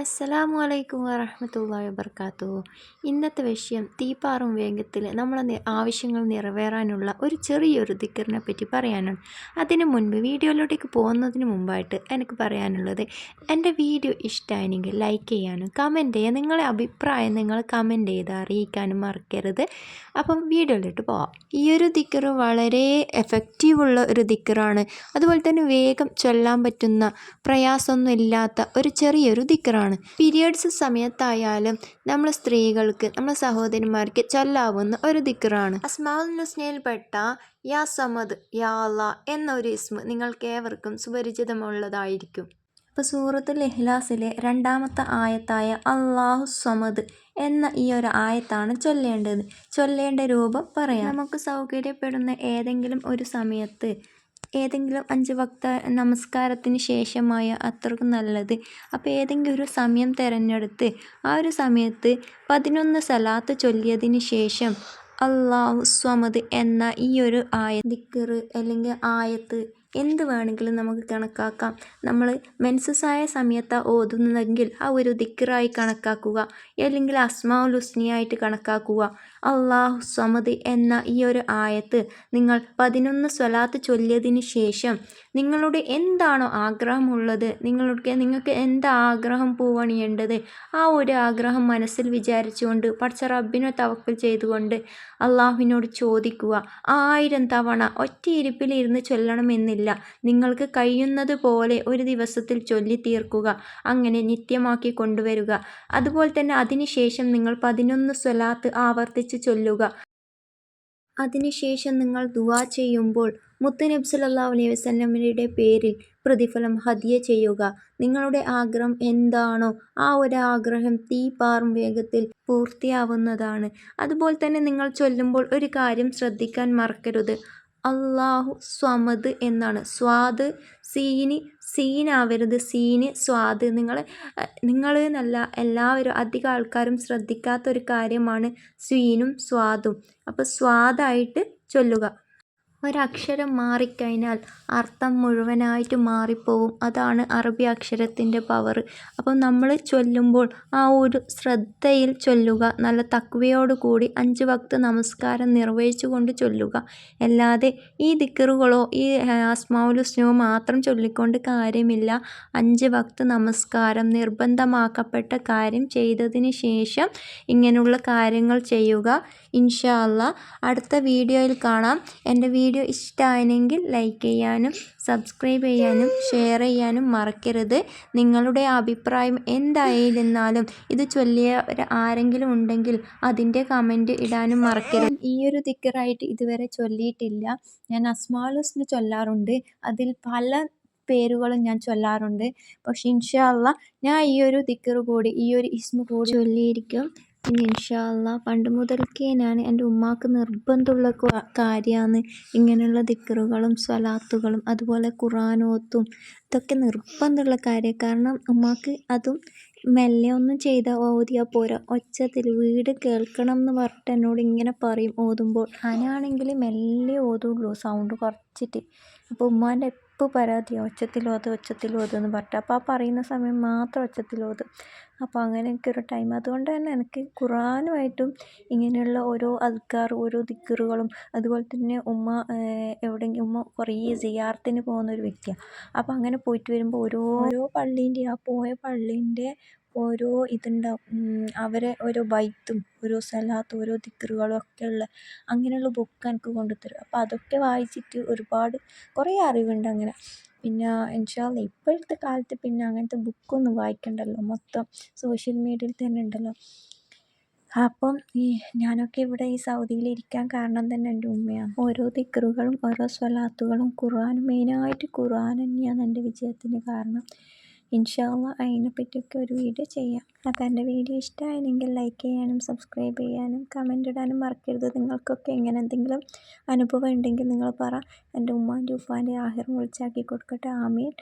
അസ്സലാമു അലൈക്കും വറഹമത്തല്ലാഹി വബർക്കാത്തു. ഇന്നത്തെ വിഷയം തീപ്പാറും വേഗത്തിൽ നമ്മളെ ആവശ്യങ്ങൾ നിറവേറാനുള്ള ഒരു ചെറിയൊരു ദിക്കറിനെ പറ്റി പറയാനാണ്. അതിനു മുൻപ് വീഡിയോയിലോട്ടേക്ക് പോകുന്നതിന് മുമ്പായിട്ട് എനിക്ക് പറയാനുള്ളത് എന്റെ വീഡിയോ ഇഷ്ടമായെങ്കിൽ ലൈക്ക് ചെയ്യാനും കമന്റ് ചെയ്യാൻ നിങ്ങളെ അഭിപ്രായം നിങ്ങൾ കമന്റ് ചെയ്ത് അറിയിക്കാനും മറക്കരുത്. അപ്പം വീഡിയോയിലോട്ട് പോവാം. ഈ ഒരു ദിക്കർ വളരെ എഫക്റ്റീവ് ഉള്ള ഒരു ദിക്കറാണ്. അതുപോലെ തന്നെ വേഗം ചൊല്ലാൻ പറ്റുന്ന പ്രയാസമൊന്നും ഇല്ലാത്ത ഒരു ചെറിയൊരു ദിക്കറാണ്. ആണ്. പീരിയഡ്സ് സമയത്തായാലും നമ്മൾ സ്ത്രീകൾക്ക് നമ്മുടെ സഹോദരിമാർക്ക് ചൊല്ലാവുന്ന ഒരു ദിക്കറാണ് അസ്മാൽ നുസ്നയിൽപ്പെട്ട യാ സമദ് യാ അല്ല എന്നൊരു ഇസ്മ നിങ്ങൾക്ക് ഏവർക്കും സുപരിചിതമുള്ളതായിരിക്കും. ഇപ്പോൾ സൂറത്തുൽ ഇഹ്ലാസിലെ രണ്ടാമത്തെ ആയത്തായ അള്ളാഹു സമദ് എന്ന ഈ ഒരു ആയത്താണ് ചൊല്ലേണ്ടത്. ചൊല്ലേണ്ട രൂപം പറയാം. നമുക്ക് സൗകര്യപ്പെടുന്ന ഏതെങ്കിലും ഒരു സമയത്ത് ഏതെങ്കിലും അഞ്ച് വക്ത നമസ്കാരത്തിന് ശേഷമായ അത്രക്കും നല്ലത്. അപ്പോൾ ഏതെങ്കിലും ഒരു സമയം തിരഞ്ഞെടുത്ത് ആ ഒരു സമയത്ത് പതിനൊന്ന് സലാത്ത് ചൊല്ലിയതിന് ശേഷം അള്ളാഹു സ്വമത് എന്ന ഈ ഒരു ആയ ദിക്കറ് അല്ലെങ്കിൽ ആയത്ത് എന്ത് വേണമെങ്കിലും നമുക്ക് കണക്കാക്കാം. നമ്മൾ മെൻസസ്സായ സമയത്താണ് ഓതുന്നതെങ്കിൽ ആ ഒരു ദിക്കറായി കണക്കാക്കുക. അല്ലെങ്കിൽ അസ്മാഉൽ ഹുസ്നിയായിട്ട് കണക്കാക്കുക. അള്ളാഹു സമദ് എന്ന ഈ ഒരു ആയത്ത് നിങ്ങൾ പതിനൊന്ന് സ്വലാത്ത് ചൊല്ലിയതിന് ശേഷം നിങ്ങളുടെ എന്താണോ ആഗ്രഹമുള്ളത് നിങ്ങളുടെ നിങ്ങൾക്ക് എന്താ ആഗ്രഹം പൂവണിയേണ്ടത് ആ ഒരു ആഗ്രഹം മനസ്സിൽ വിചാരിച്ചുകൊണ്ട് പഠിച്ച റബ്ബിനെ തവക്കൽ ചെയ്തുകൊണ്ട് അള്ളാഹുവിനോട് ചോദിക്കുക. ആയിരം തവണ ഒറ്റയിരിപ്പിലിരുന്ന് ചൊല്ലണമെന്നില്ല. നിങ്ങൾക്ക് കഴിയുന്നത് പോലെ ഒരു ദിവസത്തിൽ ചൊല്ലി തീർക്കുക. അങ്ങനെ നിത്യമാക്കി കൊണ്ടുവരിക. അതുപോലെ തന്നെ അതിനുശേഷം നിങ്ങൾ പതിനൊന്ന് സ്വലാത്ത് ആവർത്തിച്ച് ചൊല്ലുക. അതിനുശേഷം നിങ്ങൾ ദുവാ ചെയ്യുമ്പോൾ മുത്തുനബി സല്ലല്ലാഹു അലൈഹി വസല്ലമയുടെ പേരിൽ പ്രതിഫലം ഹദിയ ചെയ്യുക. നിങ്ങളുടെ ആഗ്രഹം എന്താണോ ആ ഒരു ആഗ്രഹം തീ പാറും വേഗത്തിൽ പൂർത്തിയാവുന്നതാണ്. അതുപോലെ തന്നെ നിങ്ങൾ ചൊല്ലുമ്പോൾ ഒരു കാര്യം ശ്രദ്ധിക്കാൻ മറക്കരുത്. അള്ളാഹു സ്വമദ് എന്നാണ്. സ്വാദ് സീന് സീനാവരുത് സീന് സ്വാദ്. നിങ്ങൾ നിങ്ങൾ എന്നല്ല എല്ലാവരും അധികം ആൾക്കാരും ശ്രദ്ധിക്കാത്തൊരു കാര്യമാണ് സീനും സ്വാദും. അപ്പോൾ സ്വാദായിട്ട് ചൊല്ലുക. ഒരക്ഷരം മാറിക്കഴിഞ്ഞാൽ അർത്ഥം മുഴുവനായിട്ട് മാറിപ്പോവും. അതാണ് അറബി അക്ഷരത്തിന്റെ പവർ അപ്പം നമ്മൾ ചൊല്ലുമ്പോൾ ആ ഒരു ശ്രദ്ധയിൽ ചൊല്ലുക നല്ല തക്വയോടുകൂടി അഞ്ച് വക്ത് നമസ്കാരം നിർവഹിച്ചു കൊണ്ട് ചൊല്ലുക. അല്ലാതെ ഈ ദിക്കറുകളോ ഈ ആസ്മാവുലുസ്നോ മാത്രം ചൊല്ലിക്കൊണ്ട് കാര്യമില്ല. അഞ്ച് വക്ത് നമസ്കാരം നിർബന്ധമാക്കപ്പെട്ട കാര്യം ചെയ്തതിന് ശേഷം ഇങ്ങനെയുള്ള കാര്യങ്ങൾ ചെയ്യുക. ഇൻഷാല്ല അടുത്ത വീഡിയോയിൽ കാണാം. എന്റെ വീഡിയോ വീഡിയോ ഇഷ്ടമായെങ്കിൽ ലൈക്ക് ചെയ്യാനും സബ്സ്ക്രൈബ് ചെയ്യാനും ഷെയർ ചെയ്യാനും മറക്കരുത്. നിങ്ങളുടെ അഭിപ്രായം എന്തായിരുന്നാലും ഇത് ചൊല്ലിയ ആരെങ്കിലും ഉണ്ടെങ്കിൽ അതിന്റെ കമന്റ് ഇടാനും മറക്കരുത്. ഈ ഒരു ദിക്കറായിട്ട് ഇതുവരെ ചൊല്ലിയിട്ടില്ല. ഞാൻ അസ്മാലൂസിന് ചൊല്ലാറുണ്ട്. അതിൽ പല പേരുകളും ഞാൻ ചൊല്ലാറുണ്ട്. പക്ഷെ ഇൻഷാല്ല ഞാൻ ഈ ഒരു ദിക്കറ് കൂടി ഈ ഒരു ഇസ്മ കൂടി ചൊല്ലിയിരിക്കും. പിന്നെ ഇൻഷാ പണ്ട് മുതൽക്കേ ഞാൻ എന്റെ ഉമ്മാക്ക് നിർബന്ധമുള്ള കാര്യമാണ് ഇങ്ങനെയുള്ള ദിക്കറുകളും സ്വലാത്തുകളും അതുപോലെ ഖുറാനോത്തും ഇതൊക്കെ നിർബന്ധമുള്ള കാര്യം. കാരണം ഉമ്മാക്ക് അതും മെല്ലെ ഒന്നും ചെയ്ത ഓതിയാൽ പോരാ. ഒച്ചത്തിൽ വീട് കേൾക്കണം എന്ന് പറഞ്ഞിട്ട് എന്നോട് ഇങ്ങനെ പറയും ഓതുമ്പോൾ. ഞാനാണെങ്കിൽ മെല്ലെ ഓതുള്ളൂ സൗണ്ട് കുറച്ചിട്ട്. അപ്പോൾ ഉമ്മാന്റെ എപ്പോൾ പരാതിയാണ് ഒച്ചത്തിൽ ഓത് ഒച്ചത്തിൽ ഓത് എന്ന് പറഞ്ഞിട്ട്. അപ്പോൾ ആ പറയുന്ന സമയം മാത്രം ഒച്ചത്തിൽ ഓതും അപ്പോൾ അങ്ങനെയൊക്കെ ഒരു ടൈം. അതുകൊണ്ട് തന്നെ എനിക്ക് ഖുറാനുമായിട്ടും ഇങ്ങനെയുള്ള ഓരോ അദ്കാർ ഓരോ ദിക്കറുകളും അതുപോലെ തന്നെ ഉമ്മ എവിടെയെങ്കിലും ഉമ്മ കുറേ സിയാർത്തിന് പോകുന്ന ഒരു വ്യക്തിയാണ് അപ്പോൾ അങ്ങനെ പോയിട്ട് വരുമ്പോൾ ഓരോ ഓരോ പള്ളീന്റെ ആ പോയ പള്ളീന്റെ ഓരോ ഇതുണ്ടാവും. അവരെ ഓരോ ബൈത്തും ഓരോ സ്ഥലത്തും ഓരോ ദിക്റുകളും ഒക്കെ ഉള്ള അങ്ങനെയുള്ള ബുക്ക് എനിക്ക് കൊണ്ടുത്തരും അപ്പം അതൊക്കെ വായിച്ചിട്ട് ഒരുപാട് കുറേ അറിവുണ്ട് അങ്ങനെ. പിന്നെ ഇൻഷാ ഇപ്പോഴത്തെ കാലത്ത് പിന്നെ അങ്ങനത്തെ ബുക്കൊന്നും വായിക്കണ്ടല്ലോ. മൊത്തം സോഷ്യൽ മീഡിയയിൽ തന്നെ ഉണ്ടല്ലോ. അപ്പം ഈ ഞാനൊക്കെ ഇവിടെ ഈ സൗദിയിൽ ഇരിക്കാൻ കാരണം തന്നെ എന്റെ ഉമ്മയാണ്. ഓരോ ദിക്റുകളും ഓരോ സ്വലാത്തുകളും ഖുർആാനും മെയിനായിട്ട് ഖുർആൻ തന്നെയാണ് എന്റെ വിജയത്തിന് കാരണം. ഇൻഷാല്ല അതിനെപ്പറ്റിയൊക്കെ ഒരു വീഡിയോ ചെയ്യാം. അപ്പോൾ എന്റെ വീഡിയോ ഇഷ്ടമായിരുന്നെങ്കിൽ ലൈക്ക് ചെയ്യാനും സബ്സ്ക്രൈബ് ചെയ്യാനും കമന്റ് ഇടാനും മറക്കരുത്. നിങ്ങൾക്കൊക്കെ ഇങ്ങനെ എന്തെങ്കിലും അനുഭവം ഉണ്ടെങ്കിൽ നിങ്ങൾ പറ. എന്റെ ഉമ്മാന്റെ ഉപ്പാന്റെ ആഹിർ വിളിച്ചാക്കി കൊടുക്കട്ടെ. ആമീൻ.